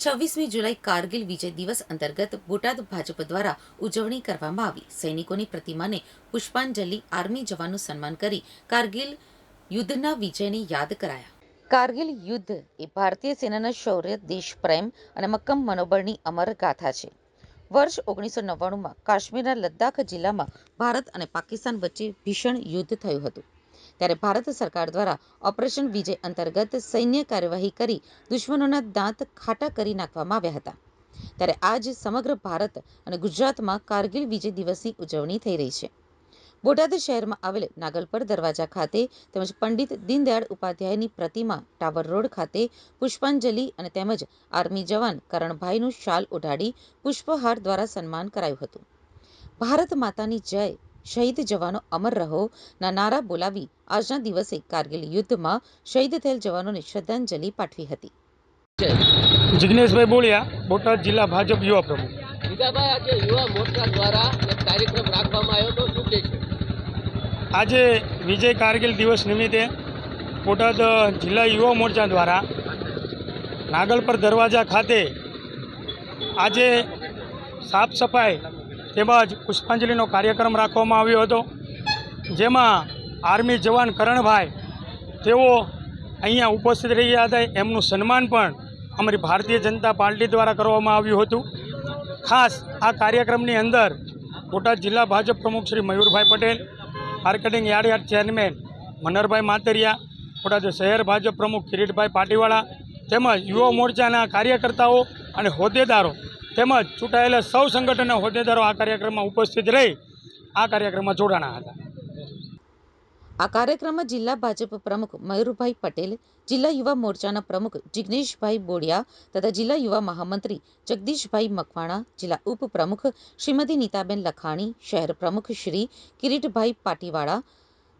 છવ્વીસમી જુલાઈ કારગિલ વિજય દિવસ અંતર્ગત બોટાદ ભાજપ દ્વારા ઉજવણી કરવામાં આવી. સૈનિકોની પ્રતિમાને પુષ્પાંજલિ આર્મી જવાનનું સન્માન કરી કારગિલ યુદ્ધના વિજયને યાદ કરાયા. કારગિલ યુદ્ધ એ ભારતીય સેનાના શૌર્ય, દેશપ્રેમ અને મક્કમ મનોબળની અમર ગાથા છે. વર્ષ ઓગણીસો નવ્વાણુંમાં કાશ્મીરના લદ્દાખ જિલ્લામાં ભારત અને પાકિસ્તાન વચ્ચે ભીષણ યુદ્ધ થયું હતું. ત્યારે ભારત સરકાર દ્વારા ઓપરેશન વિજય અંતર્ગત સૈન્ય કાર્યવાહી કરી દુશ્મનોના દાંત ખાટા કરી નાખવામાં આવ્યા હતા. ત્યારે આજ સમગ્ર ભારત અને ગુજરાતમાં કારગિલ વિજય દિવસની ઉજવણી થઈ રહી છે. બોટાદ શહેરમાં આવેલ નાગલપર દરવાજા ખાતે તેમજ પંડિત દીનદયાળ ઉપાધ્યાયની પ્રતિમા ટાવર રોડ ખાતે પુષ્પાંજલિ અને તેમજ આર્મી જવાન કરણભાઈનું શાલ ઓઢાડી પુષ્પહાર દ્વારા સન્માન કરાયું હતું. ભારત માતાની જય શહીદ જવાનો અમર રહો ના નારા બોલાવી આજના દિવસે કારગિલ યુદ્ધમાં શહીદ થયેલ જવાનોને શ્રદ્ધાંજલિ પાઠવી હતી. જિગ્નેશભાઈ બોલિયા બોટાદ જિલ્લા ભાજપ યુવા પ્રમુખ. જીગાભાઈ આજે યુવા મોરચા દ્વારા એક કાર્યક્રમ રાખવામાં આવ્યો તો શું કહે છે? આજે વિજય કારગિલ દિવસ નિમિત્તે બોટાદ જિલ્લા યુવા મોરચા દ્વારા નાગલપર દરવાજા ખાતે આજે સાફ સફાઈ તેમજ પુષ્પાંજલિનો કાર્યક્રમ રાખવામાં આવ્યો હતો. જેમાં આર્મી જવાન કરણભાઈ, તેઓ અહીંયા ઉપસ્થિત રહ્યા હતા. એમનું સન્માન પણ અમારી ભારતીય જનતા પાર્ટી દ્વારા કરવામાં આવ્યું હતું. ખાસ આ કાર્યક્રમની અંદર બોટાદ જિલ્લા ભાજપ પ્રમુખ Shri Mayurbhai Patel, marketing yard yard chairman Manarbhai Matariya, Botad શહેર ભાજપ પ્રમુખ કિરીટભાઈ પાટીવાળા તેમજ યુવા મોરચાના કાર્યકર્તાઓ અને હોદ્દેદારો તેમજ ચૂંટાયેલા સૌ સંગઠનના હોદ્દેદારો આ કાર્યક્રમમાં ઉપસ્થિત રહી આ કાર્યક્રમમાં જોડાણા હતા. આ કાર્યક્રમમાં જિલ્લા ભાજપ પ્રમુખ મયુરભાઈ પટેલ, જિલ્લા યુવા મોરચાના પ્રમુખ જિગ્નેશભાઈ બોડિયા તથા જિલ્લા યુવા મહામંત્રી જગદીશભાઈ મકવાણા, જિલ્લા ઉપપ્રમુખ શ્રીમતી નીતાબેન લખાણી, શહેર પ્રમુખ Shri Kiritbhai Pativala,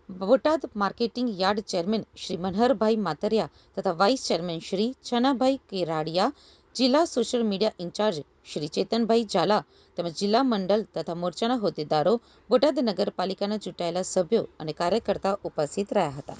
Botad marketing yard chairman Shri Manharbhai Matariya તથા વાઇસ ચેરમેન શ્રી છનાભાઈ કેરાડિયા, જિલ્લા social media incharge Shri Chetanbhai Zala તેમજ જિલ્લા મંડળ તથા મોરચાના હોદ્દેદારો બોટાદ નગરપાલિકાના ચૂંટાયેલા સભ્યો અને કાર્યકર્તાઓ ઉપસ્થિત રહ્યા હતા.